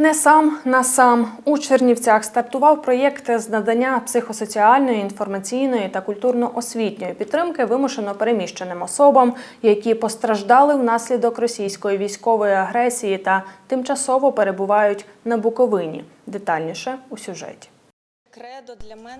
Не сам на сам у Чернівцях стартував проєкт з надання психосоціальної, інформаційної та культурно-освітньої підтримки вимушено переміщеним особам, які постраждали внаслідок російської військової агресії та тимчасово перебувають на Буковині. Детальніше у сюжеті.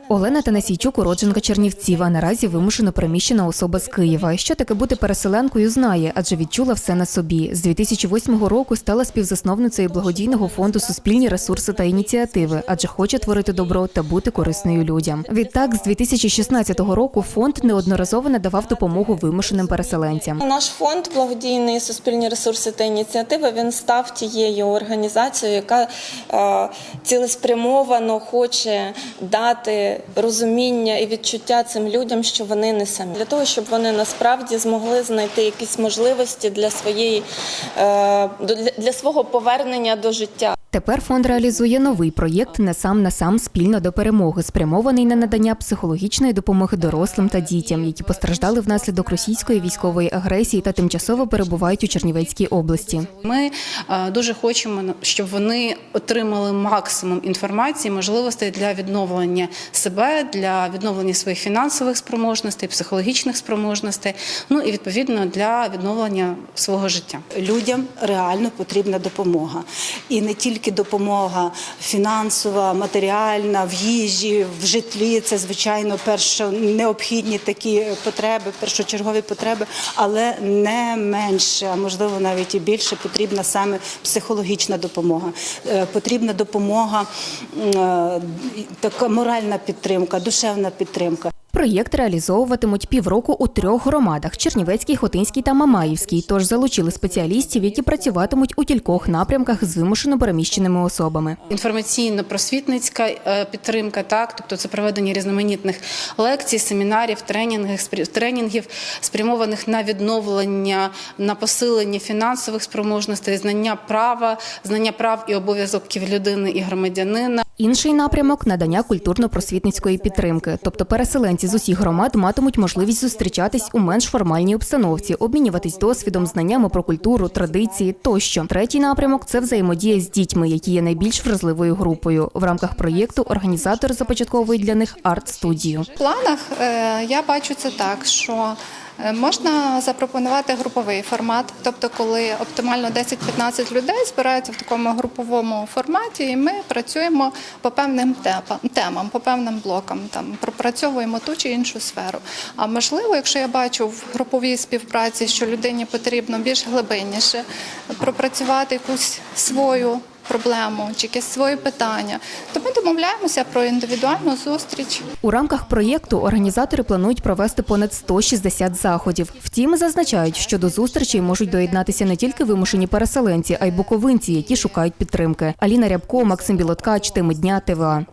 Олена Танасійчук, уродженка Чернівців, а наразі вимушено переміщена особа з Києва. Що таке бути переселенкою, знає, адже відчула все на собі. З 2008 року стала співзасновницею благодійного фонду Суспільні ресурси та ініціативи, адже хоче творити добро та бути корисною людям. Відтак, з 2016 року фонд неодноразово надавав допомогу вимушеним переселенцям. наш фонд благодійний суспільні ресурси та ініціативи. Він став тією організацією, яка е, цілеспрямовано хоче дати розуміння і відчуття цим людям, що вони не самі для того, щоб вони насправді змогли знайти якісь можливості для своєї е, для свого повернення до життя. Тепер фонд реалізує новий проєкт не сам на сам спільно до перемоги, спрямований на надання психологічної допомоги дорослим та дітям, які постраждали внаслідок російської військової агресії та тимчасово перебувають у Чернівецькій області. Ми е, дуже хочемо, щоб вони отримали максимум інформації, можливостей для відновлення себе, для відновлення своїх фінансових спроможностей, психологічних спроможностей, ну і відповідно для відновлення свого життя. людям реально потрібна допомога. І не тільки допомога фінансова, матеріальна, в їжі, в житлі. Це звичайно першо необхідні такі потреби, першочергові потреби, але не менше, а можливо навіть і більше потрібна саме психологічна допомога. Е, Потрібна допомога, е, така моральна підтримка, душевна підтримка. Проєкт реалізовуватимуть півроку у трьох громадах: Чернівецькій, Хотинській та Мамаївській. Тож залучили спеціалістів, які працюватимуть у кількох напрямках з вимушено переміщеними особами. Інформаційно-просвітницька е, підтримка, так, тобто це проведення різноманітних лекцій, семінарів, тренінгів, тренінгів, спрямованих на відновлення, на посилення фінансових спроможностей, знання права, знання прав і обов'язків людини і громадянина. Інший напрямок надання культурно-просвітницької підтримки. Тобто переселенці з усіх громад матимуть можливість зустрічатись у менш формальній обстановці, обмінюватись досвідом, знаннями про культуру, традиції тощо. Третій напрямок це взаємодія з дітьми, які є найбільш вразливою групою. В рамках проєкту організатори започатковують для них арт-студію. В планах е, я бачу це так, що можна запропонувати груповий формат, тобто, коли оптимально 10-15 людей збираються в такому груповому форматі, і ми працюємо по певним темам, по певним блокам, там пропрацьовуємо ту чи іншу сферу. А можливо, якщо я бачу в груповій співпраці, що людині потрібно більш глибинніше пропрацювати якусь свою проблему чи якесь своє питання, то ми домовляємося про індивідуальну зустріч. У рамках проєкту організатори планують провести понад 160 заходів. Втім, зазначають, що до зустрічей можуть доєднатися не тільки вимушені переселенці, а й буковинці, які шукають підтримки. Аліна Рябко, Максим Білоткач, Теми дня, ТВА.